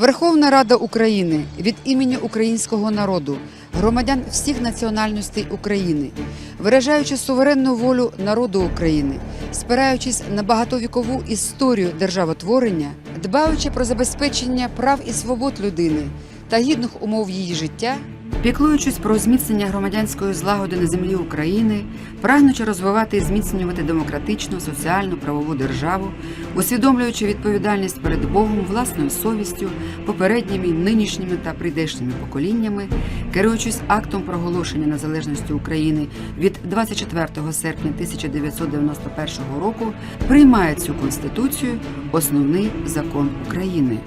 Верховна Рада України від імені українського народу, громадян всіх національностей України, виражаючи суверенну волю народу України, спираючись на багатовікову історію державотворення, дбаючи про забезпечення прав і свобод людини та гідних умов її життя, піклуючись про зміцнення громадянської злагоди на землі України, прагнучи розвивати і зміцнювати демократичну, соціальну, правову державу, усвідомлюючи відповідальність перед Богом, власною совістю, попередніми, нинішніми та прийдешніми поколіннями, керуючись актом проголошення незалежності України від 24 серпня 1991 року, приймає цю конституцію основний закон України.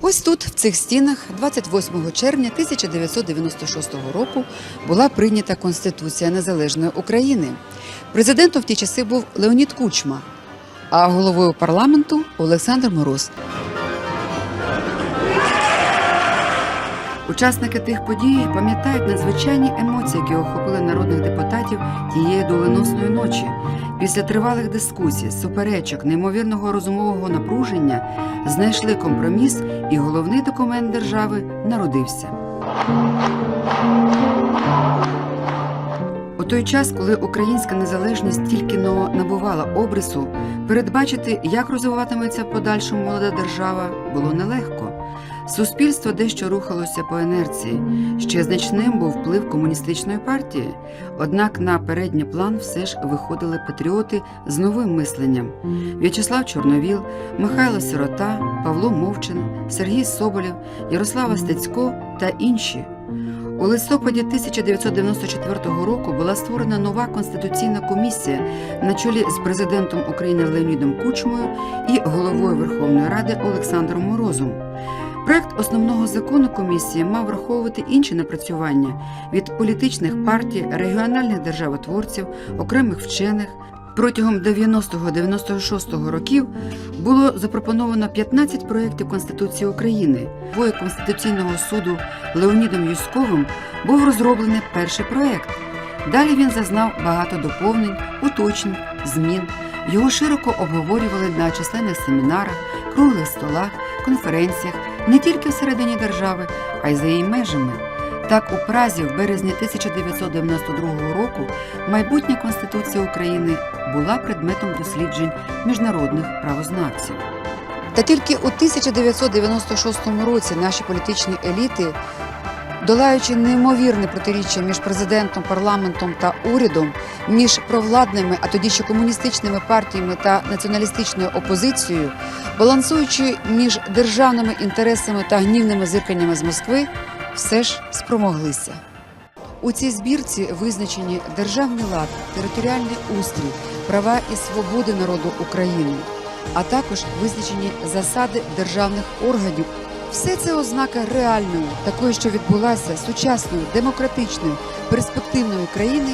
Ось тут, в цих стінах, 28 червня 1996 року була прийнята Конституція Незалежної України. Президентом в ті часи був Леонід Кучма, а головою парламенту Олександр Мороз. Учасники тих подій пам'ятають надзвичайні емоції, які охопили народних депутатів тієї доленосної ночі. Після тривалих дискусій, суперечок, неймовірного розумового напруження знайшли компроміс, і головний документ держави народився. Той час, коли українська незалежність тільки но набувала обрису, передбачити, як розвиватиметься подальшому молода держава, було нелегко. Суспільство дещо рухалося по інерції. Ще значним був вплив комуністичної партії. Однак на передній план все ж виходили патріоти з новим мисленням: В'ячеслав Чорновіл, Михайло Сирота, Павло Мовчин, Сергій Соболєв, Ярослава Стецько та інші. У листопаді 1994 року була створена нова конституційна комісія на чолі з президентом України Леонідом Кучмою і головою Верховної Ради Олександром Морозом. Проект основного закону комісії мав враховувати інші напрацювання від політичних партій, регіональних державотворців, окремих вчених. Протягом 90-96 років було запропоновано 15 проєктів Конституції України. Двоє Конституційного суду Леонідом Юськовим був розроблений перший проєкт. Далі він зазнав багато доповнень, уточнень, змін. Його широко обговорювали на численних семінарах, круглих столах, конференціях не тільки всередині держави, а й за її межами. Так, у Празі в березні 1992 року майбутня Конституція України була предметом досліджень міжнародних правознавців. Та тільки у 1996 році наші політичні еліти, долаючи неймовірне протиріччя між президентом, парламентом та урядом, між провладними, а тоді ще комуністичними партіями та націоналістичною опозицією, балансуючи між державними інтересами та гнівними зирканнями з Москви, все ж спромоглися. У цій збірці визначені державний лад, територіальний устрій, права і свободи народу України, а також визначені засади державних органів. Все це ознака реальної, такої, що відбулася сучасною, демократичною, перспективною країни,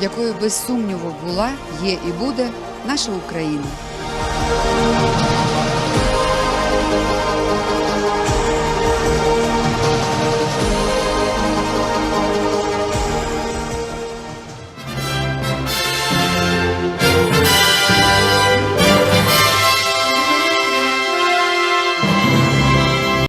якою без сумніву була, є і буде наша Україна.